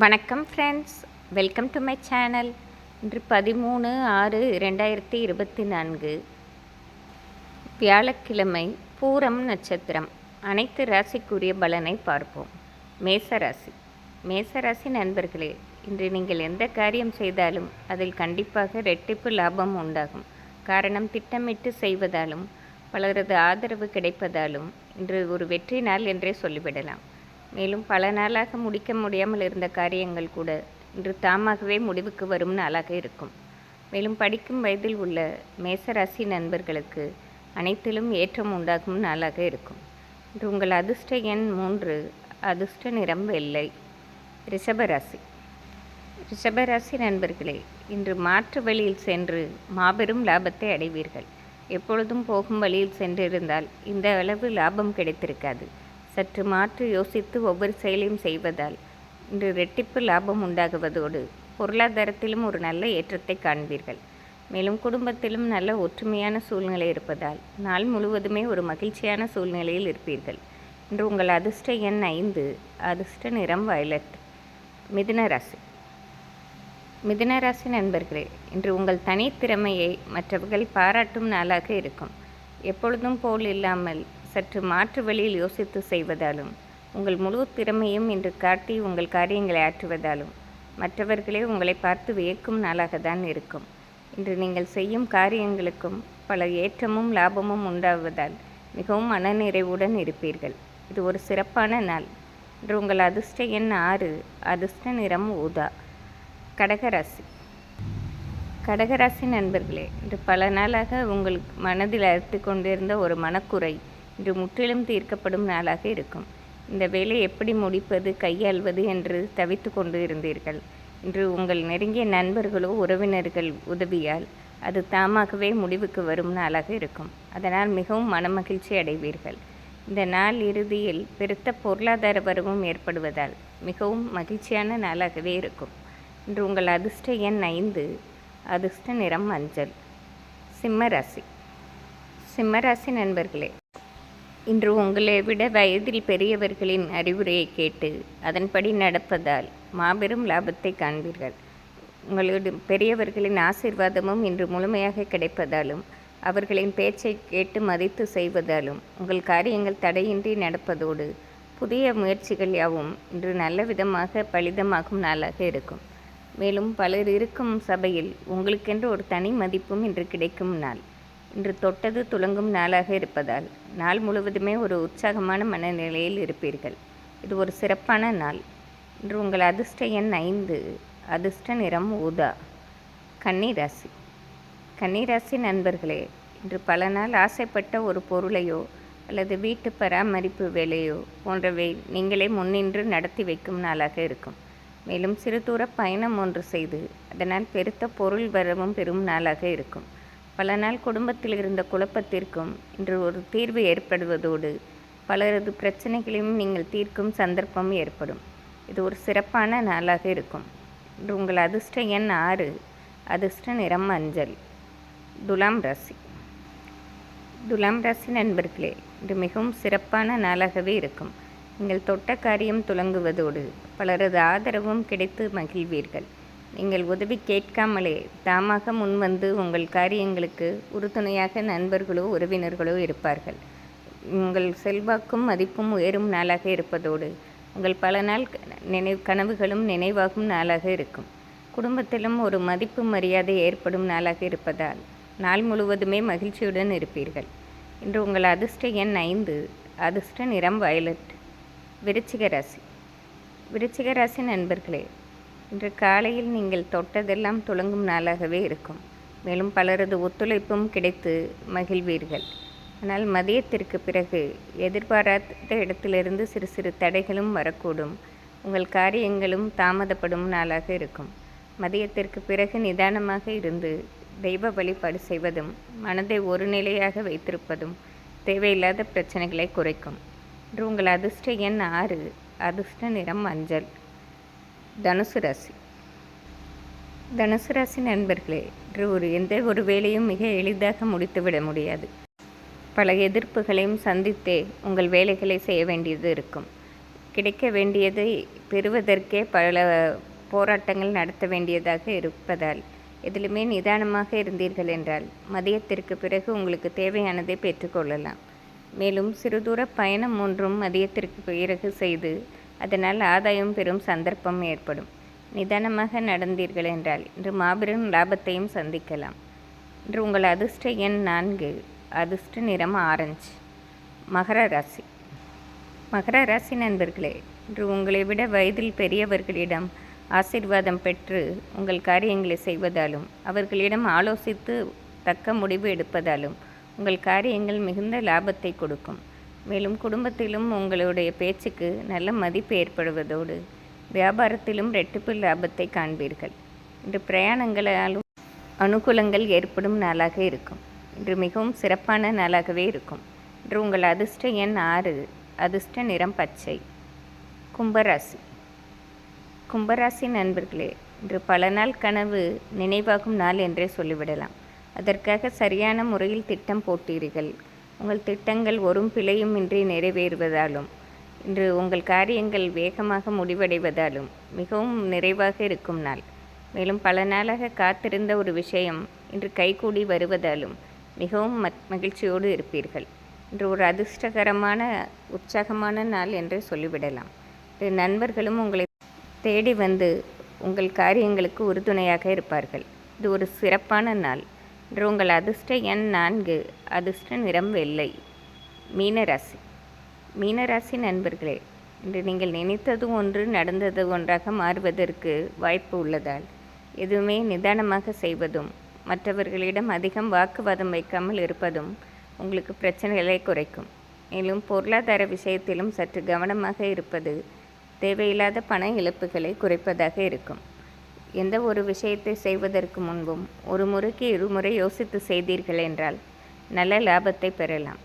வணக்கம் friends welcome to my channel இன்று பதிமூணு ஆறு ரெண்டாயிரத்தி இருபத்தி நான்கு. வியாழக்கிழமை பூரம் நட்சத்திரம். அனைத்து ராசிக்குரிய பலனை பார்ப்போம். மேசராசி மேசராசி நண்பர்களே இன்று நீங்கள் எந்த காரியம் செய்தாலும் அதில் கண்டிப்பாக ரெட்டிப்பு லாபம் உண்டாகும். காரணம் திட்டமிட்டு செய்வதாலும் பலரது ஆதரவு கிடைப்பதாலும் இன்று ஒரு வெற்றி நாள் என்றே சொல்லிவிடலாம். மேலும் பல நாளாக முடிக்க முடியாமல் இருந்த காரியங்கள் கூட இன்று தாமாகவே முடிவுக்கு வரும் நாளாக இருக்கும். மேலும் படிக்கும் வயதில் உள்ள மேசராசி நண்பர்களுக்கு அனைத்திலும் ஏற்றம் உண்டாகும் நாளாக இருக்கும். இன்று உங்கள் அதிர்ஷ்ட எண் மூன்று அதிர்ஷ்ட நிறம் வெள்ளை ரிஷபராசி. ரிஷபராசி நண்பர்களே இன்று மாற்று வழியில் சென்று மாபெரும் லாபத்தை அடைவீர்கள். எப்பொழுதும் போகும் வழியில் சென்றிருந்தால் இந்த அளவு லாபம் கிடைத்திருக்காது. சற்று மாற்றி யோசித்து ஒவ்வொரு செயலையும் செய்வதால் இன்று ரெட்டிப்பு லாபம் உண்டாகுவதோடு பொருளாதாரத்திலும் ஒரு நல்ல ஏற்றத்தை காண்பீர்கள். மேலும் குடும்பத்திலும் நல்ல ஒற்றுமையான சூழ்நிலை இருப்பதால் நாள் முழுவதுமே ஒரு மகிழ்ச்சியான சூழ்நிலையில் இருப்பீர்கள். இன்று உங்கள் அதிர்ஷ்ட எண் ஐந்து அதிர்ஷ்ட நிறம் வயலட் மிதுன ராசி. மிதுன ராசி நண்பர்களே இன்று உங்கள் தனித்திறமையை மற்றவர்கள் பாராட்டும் நாளாக இருக்கும். எப்பொழுதும் போல் இல்லாமல் சற்று மாற்று வழியில் யோசித்து செய்வதாலும் உங்கள் முழு திறமையும் இன்று காட்டி உங்கள் காரியங்களை ஆற்றுவதாலும் மற்றவர்களே உங்களை பார்த்து வியக்கும் நாளாக தான் இருக்கும். இன்று நீங்கள் செய்யும் காரியங்களுக்கும் பல ஏற்றமும் லாபமும் உண்டாவதால் மிகவும் மனநிறைவுடன் இருப்பீர்கள். இது ஒரு சிறப்பான நாள். இன்று உங்கள் அதிர்ஷ்ட எண் ஆறு அதிர்ஷ்ட நிறம் ஊதா கடகராசி. கடகராசி நண்பர்களே இன்று பல நாளாக உங்களுக்கு மனதில் அறுத்து கொண்டிருந்த ஒரு மனக்குறை இன்று முற்றிலும் தீர்க்கப்படும் நாளாக இருக்கும். இந்த வேலை எப்படி முடிப்பது கையாள்வது என்று தவித்து கொண்டு இருந்தீர்கள். இன்று உங்கள் நெருங்கிய நண்பர்களோ உறவினர்கள் உதவியால் அது தாமாகவே முடிவுக்கு வரும் நாளாக இருக்கும். அதனால் மிகவும் மனமகிழ்ச்சி அடைவீர்கள். இந்த நாள் இறுதியில் பெருத்த பொருளாதார வரவும் ஏற்படுவதால் மிகவும் மகிழ்ச்சியான நாளாகவே இருக்கும். இன்று உங்கள் அதிர்ஷ்ட எண் ஐந்து அதிர்ஷ்ட நிறம் மஞ்சள் சிம்மராசி. சிம்மராசி நண்பர்களே இன்று உங்களை விட வயதில் பெரியவர்களின் அறிவுரையை கேட்டு அதன்படி நடப்பதால் மாபெரும் லாபத்தை காண்பீர்கள். உங்களோட பெரியவர்களின் ஆசிர்வாதமும் இன்று முழுமையாக கிடைப்பதாலும் அவர்களின் பேச்சை கேட்டு மதித்து செய்வதாலும் உங்கள் காரியங்கள் தடையின்றி நடப்பதோடு புதிய முயற்சிகள் யாவும் இன்று நல்ல விதமாக பலிதமாகும் நாளாக இருக்கும். மேலும் பலர் இருக்கும் சபையில் உங்களுக்கென்று ஒரு தனி மதிப்பும் இன்று கிடைக்கும் நாள். இன்று தொட்டது துளங்கும் நாளாக இருப்பதால் நாள் முழுவதுமே ஒரு உற்சாகமான மனநிலையில் இருப்பீர்கள். இது ஒரு சிறப்பான நாள். இன்று உங்கள் அதிர்ஷ்ட எண் ஐந்து அதிர்ஷ்ட நிறம் ஊதா கன்னிராசி. கன்னிராசி நண்பர்களே இன்று பல நாள் ஆசைப்பட்ட ஒரு பொருளையோ அல்லது வீட்டு பராமரிப்பு வேலையோ போன்றவை நீங்களே முன்னின்று நடத்தி வைக்கும் நாளாக இருக்கும். மேலும் சிறு தூர பயணம் ஒன்று செய்து அதனால் பெருத்த பொருள் வரவும் பெரும் நாளாக இருக்கும். பல நாள் குடும்பத்தில் இருந்த குழப்பத்திற்கும் இன்று ஒரு தீர்வு ஏற்படுவதோடு பலரது பிரச்சனைகளையும் நீங்கள் தீர்க்கும் சந்தர்ப்பம் ஏற்படும். இது ஒரு சிறப்பான நாளாக இருக்கும். இன்று உங்கள் அதிர்ஷ்ட எண் ஆறு அதிர்ஷ்ட நிறம் மஞ்சள் துலாம் ராசி. துலாம் ராசி நண்பர்களே இன்று மிகவும் சிறப்பான நாளாகவே இருக்கும். நீங்கள் தொட்ட காரியம் துலங்குவதோடு பலரது ஆதரவும் கிடைத்து மகிழ்வீர்கள். நீங்கள் உதவி கேட்காமலே தாமாக முன்வந்து உங்கள் காரியங்களுக்கு உறுதுணையாக நண்பர்களோ உறவினர்களோ இருப்பார்கள். உங்கள் செல்வாக்கும் மதிப்பும் உயரும் நாளாக இருப்பதோடு உங்கள் பல நாள் நினைவு கனவுகளும் நினைவாகும் நாளாக இருக்கும். குடும்பத்திலும் ஒரு மதிப்பு மரியாதை ஏற்படும் நாளாக இருப்பதால் நாள் முழுவதுமே மகிழ்ச்சியுடன் இருப்பீர்கள். இன்று உங்கள் அதிர்ஷ்ட எண் ஐந்து அதிர்ஷ்ட நிறம் வயலட். விருச்சிக ராசி. விருச்சிக ராசி நண்பர்களே இன்று காலையில் நீங்கள் தொட்டதெல்லாம் துளங்கும் நாளாகவே இருக்கும். மேலும் பலரது ஒத்துழைப்பும் கிடைத்து மகிழ்வீர்கள். ஆனால் மதியத்திற்கு பிறகு எதிர்பாராத இடத்திலிருந்து சிறு சிறு தடைகளும் வரக்கூடும். உங்கள் காரியங்களும் தாமதப்படும் நாளாக இருக்கும். மதியத்திற்கு பிறகு நிதானமாக இருந்து தெய்வ வழிபாடு செய்வதும் மனதை ஒரு நிலையாக வைத்திருப்பதும் தேவையில்லாத பிரச்சனைகளை குறைக்கும். இன்று உங்கள் அதிர்ஷ்ட எண் ஆறு அதிர்ஷ்ட நிறம் மஞ்சள். தனுசு ராசி. தனுசு ராசி நண்பர்களே இன்று ஒரு எந்த ஒரு வேலையும் மிக எளிதாக முடித்துவிட முடியாது. பல எதிர்ப்புகளையும் சந்தித்தே உங்கள் வேலைகளை செய்ய வேண்டியது இருக்கும். கிடைக்க வேண்டியதை பெறுவதற்கே பல போராட்டங்கள் நடத்த வேண்டியதாக இருப்பதால் எதிலுமே நிதானமாக இருந்தீர்கள் என்றால் மதியத்திற்கு பிறகு உங்களுக்கு தேவையானதை பெற்றுக்கொள்ளலாம் மேலும் சிறுதூர பயணம் ஒன்றும் மதியத்திற்கு பிறகு செய்து அதனால் ஆதாயம் பெறும் சந்தர்ப்பம் ஏற்படும். நிதானமாக நடந்தீர்கள் என்றால் இன்று மாபெரும் லாபத்தையும் சந்திக்கலாம். இன்று உங்கள் அதிர்ஷ்ட எண் நான்கு அதிர்ஷ்ட நிறம் ஆரஞ்சு. மகர ராசி. மகர ராசி நண்பர்களே இன்று உங்களை விட வயதில் பெரியவர்களிடம் ஆசீர்வாதம் பெற்று உங்கள் காரியங்களை செய்வதாலும் அவர்களிடம் ஆலோசித்து தக்க முடிவு எடுப்பதாலும் உங்கள் காரியங்கள் மிகுந்த லாபத்தை கொடுக்கும். மேலும் குடும்பத்திலும் உங்களுடைய பேச்சுக்கு நல்ல மதிப்பு ஏற்படுவதோடு வியாபாரத்திலும் ரெட்டிப்பு லாபத்தை காண்பீர்கள். இன்று பிரயாணங்களாலும் அனுகூலங்கள் ஏற்படும் நாளாக இருக்கும். இன்று மிகவும் சிறப்பான நாளாகவே இருக்கும். இன்று உங்கள் அதிர்ஷ்ட எண் ஆறு அதிர்ஷ்ட நிறம் பச்சை. கும்பராசி. கும்பராசி நண்பர்களே இன்று பல நாள் கனவு நினைவாகும் நாள் என்றே சொல்லிவிடலாம். அதற்காக சரியான முறையில் திட்டம் போட்டீர்கள். உங்கள் திட்டங்கள் ஒரு பிழையும் இன்றி நிறைவேறுவதாலும் இன்று உங்கள் காரியங்கள் வேகமாக முடிவடைவதாலும் மிகவும் நிறைவாக இருக்கும் நாள். மேலும் பல நாளாக காத்திருந்த ஒரு விஷயம் இன்று கைகூடி வருவதாலும் மிகவும் மகிழ்ச்சியோடு இருப்பீர்கள். இன்று ஒரு அதிர்ஷ்டகரமான உற்சாகமான நாள் என்று சொல்லிவிடலாம். நண்பர்களும் உங்களை தேடி வந்து உங்கள் காரியங்களுக்கு உறுதுணையாக இருப்பார்கள். இது ஒரு சிறப்பான நாள். இன்று உங்கள் அதிர்ஷ்ட எண் நான்கு. அதிர்ஷ்ட நிறம் வெள்ளை. மீனராசி. மீனராசி நண்பர்களே இன்று நீங்கள் நினைத்தது ஒன்று நடந்தது ஒன்றாக மாறுவதற்கு வாய்ப்பு உள்ளதால் எதுவுமே நிதானமாக செய்வதும் மற்றவர்களிடம் அதிகம் வாக்குவாதம் வைக்காமல் இருப்பதும் உங்களுக்கு பிரச்சனைகளை குறைக்கும். மேலும் பொருளாதார விஷயத்திலும் சற்று கவனமாக இருப்பது தேவையில்லாத பண இழப்புகளை குறைப்பதாக இருக்கும். எந்த ஒரு விஷயத்தை செய்வதற்கு முன்பும் ஒரு முறைக்கு இருமுறை யோசித்து செய்தீர்கள் என்றால் நல்ல லாபத்தை பெறலாம்.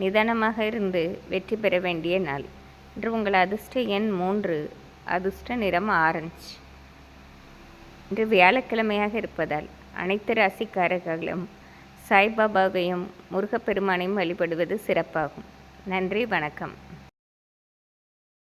நிதானமாக இருந்து வெற்றி பெற வேண்டிய நாள். இன்று உங்கள் அதிர்ஷ்ட எண் மூன்று அதிர்ஷ்ட நிறம் ஆரஞ்சு. இன்று வியாழக்கிழமையாக இருப்பதால் அனைத்து ராசிக்காரர்களும் சாய்பாபாவையும் முருகப்பெருமானையும் வழிபடுவது சிறப்பாகும். நன்றி வணக்கம்.